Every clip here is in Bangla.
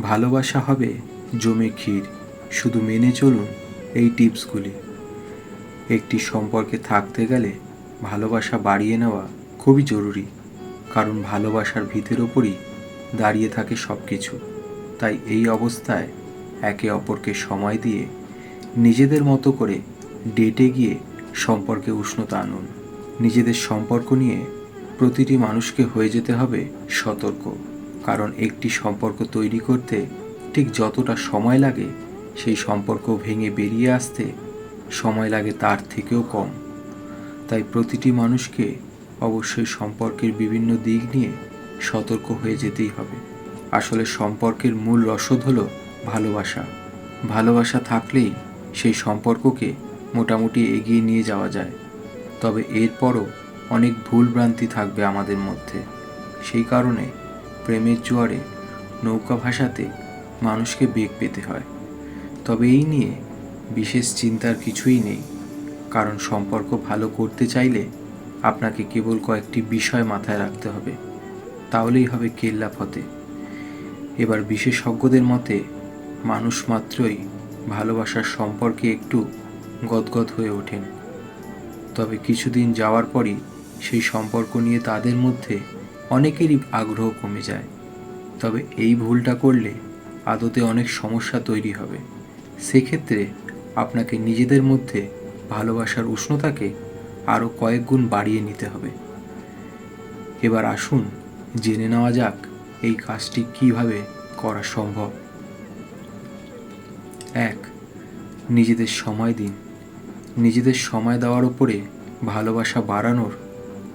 ভালোবাসা হবে জমে ক্ষীর। শুধু মেনে চলুন এই টিপসগুলি। একটি সম্পর্কে থাকতে গেলে ভালোবাসা বাড়িয়ে নেওয়া খুবই জরুরি, কারণ ভালোবাসার ভিতের ওপরই দাঁড়িয়ে থাকে সব কিছু তাই এই অবস্থায় একে অপরকে সময় দিয়ে নিজেদের মতো করে ডেটে গিয়ে সম্পর্কে উষ্ণতা আনুন। নিজেদের সম্পর্ক নিয়ে প্রতিটি মানুষকে হয়ে যেতে হবে সতর্ক। কারণ একটি সম্পর্ক তৈরি করতে ঠিক যতটা সময় লাগে, সেই সম্পর্ক ভেঙে বেরিয়ে আসতে সময় লাগে তার থেকেও কম। তাই প্রতিটি মানুষকে অবশ্যই সম্পর্কের বিভিন্ন দিক নিয়ে সতর্ক হয়ে যেতেই হবে। আসলে সম্পর্কের মূল রসদ হলো ভালোবাসা। ভালোবাসা থাকলেই সেই সম্পর্ককে মোটামুটি এগিয়ে নিয়ে যাওয়া যায়। তবে এরপরও অনেক ভুল ভ্রান্তি থাকবে আমাদের মধ্যে। সেই কারণে প্রেমের জোয়ারে নৌকা ভাসাতে মানুষকে বেগ পেতে হয়। তবে এই নিয়ে বিশেষ চিন্তার কিছুই নেই। কারণ সম্পর্ক ভালো করতে চাইলে আপনাকে কেবল কয়েকটি বিষয় মাথায় রাখতে হবে। তাহলেই হবে কেল্লা ফতে। এবার বিশেষজ্ঞদের মতে, মানুষ মাত্রই ভালোবাসার সম্পর্কে একটু গদগদ হয়ে ওঠেন। তবে কিছুদিন যাওয়ার পরই সেই সম্পর্ক নিয়ে তাদের মধ্যে অনেকেরই আগ্রহ কমে যায়। তবে এই ভুলটা করলে আদতে অনেক সমস্যা তৈরি হবে। সেক্ষেত্রে আপনাকে নিজেদের মধ্যে ভালোবাসার উষ্ণতাকে আরও কয়েক গুণ বাড়িয়ে নিতে হবে। এবার আসুন জেনে নেওয়া যাক এই কাজটি কীভাবে করা সম্ভব। এক, নিজেদের সময় দিন। নিজেদের সময় দেওয়ার উপরে ভালোবাসা বাড়ানোর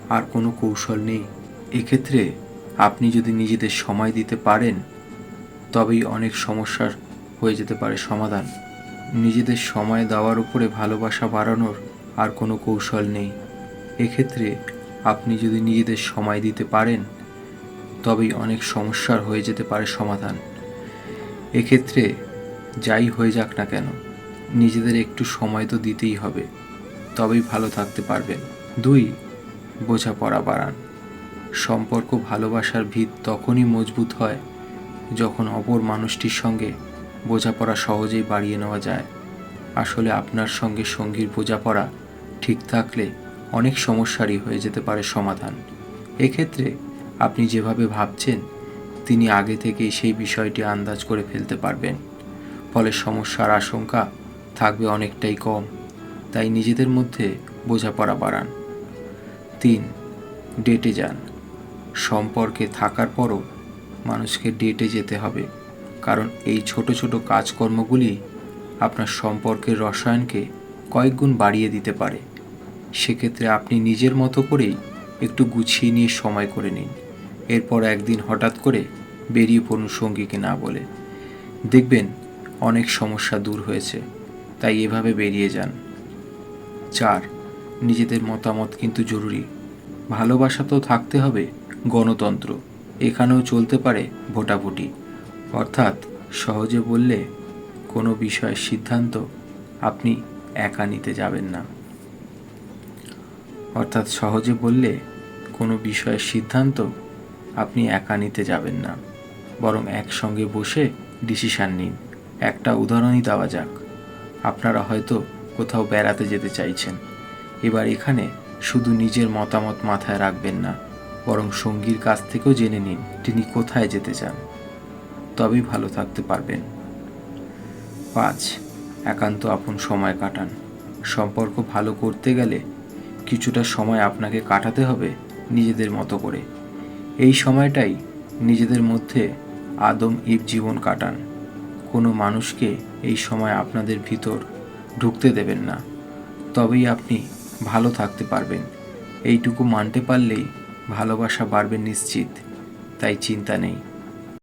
আর কোনো কৌশল নেই। এক্ষেত্রে আপনি যদি নিজেদের সময় দিতে পারেন, তবেই অনেক সমস্যার হয়ে যেতে পারে সমাধান। নিজেদের সময় দেওয়ার উপরে ভালোবাসা বাড়ানোর আর কোনো কৌশল নেই। এক্ষেত্রে আপনি যদি নিজেদের সময় দিতে পারেন, তবেই অনেক সমস্যার হয়ে যেতে পারে সমাধান। এক্ষেত্রে যাই হয়ে যাক না কেন, নিজেদের একটু সময় তো দিতেই হবে, তবেই ভালো থাকতে পারবেন। দুই, বোঝাপড়া বাড়ান। সম্পর্ক ভালোবাসার ভিত তখনই মজবুত হয় যখন অপর মানুষটির সঙ্গে বোঝাপড়া সহজেই বাড়িয়ে নেওয়া যায়। আসলে আপনার সঙ্গে সঙ্গীর বোঝাপড়া ঠিক থাকলে অনেক সমস্যারই হয়ে যেতে পারে সমাধান। এক্ষেত্রে আপনি যেভাবে ভাবছেন, তিনি আগে থেকেই সেই বিষয়টি আন্দাজ করে ফেলতে পারবেন। ফলে সমস্যার আশঙ্কা থাকবে অনেকটাই কম, তাই নিজেদের মধ্যে বোঝাপড়া বাড়ান। তিন, ডেটে যান। সম্পর্কে থাকার পরও মানুষকে ডেটে যেতে হবে। কারণ এই ছোট ছোট কাজকর্মগুলি আপনার সম্পর্কের রসায়নকে কয়েকগুণ বাড়িয়ে দিতে পারে। সেক্ষেত্রে আপনি নিজের মতো করেই একটু গুছিয়ে নিয়ে সময় করে নিন। এরপর একদিন হঠাৎ করে বেরিয়ে পড়ুন সঙ্গীকে না বলে। দেখবেন অনেক সমস্যা দূর হয়েছে, তাই এভাবে বেরিয়ে যান। চার, নিজেদের মতামত কিন্তু জরুরি। ভালোবাসা তো থাকতে হবে গণতন্ত্র। এখানেও চলতে পারে ভোটাভুটি। অর্থাৎ সহজে বললে কোনো বিষয়ের সিদ্ধান্ত আপনি একা নিতে যাবেন না। অর্থাৎ সহজে বললে কোনো বিষয়ের সিদ্ধান্ত আপনি একা নিতে যাবেন না। বরং একসঙ্গে বসে ডিসিশান নিন। একটা উদাহরণই দেওয়া যাক। আপনারা হয়তো কোথাও বেড়াতে যেতে চাইছেন। এবার এখানে শুধু নিজের মতামত মাথায় রাখবেন না। বরং সঙ্গীর কাছ থেকেও জেনে নিন তিনি কোথায় যেতে চান। তবেই ভালো থাকতে পারবেন। পাঁচ, একান্ত আপন সময় কাটান। সম্পর্ক ভালো করতে গেলে কিছুটা সময় আপনাকে কাটাতে হবে নিজেদের মতো করে। এই সময়টাই নিজেদের মধ্যে আদম ইব জীবন কাটান। কোনো মানুষকে এই সময় আপনাদের ভিতর ঢুকতে দেবেন না। তবেই আপনি ভালো থাকতে পারবেন। এইটুকু মানতে পারলেই ভালোবাসা বাড়বে নিশ্চিত তাই চিন্তা নেই।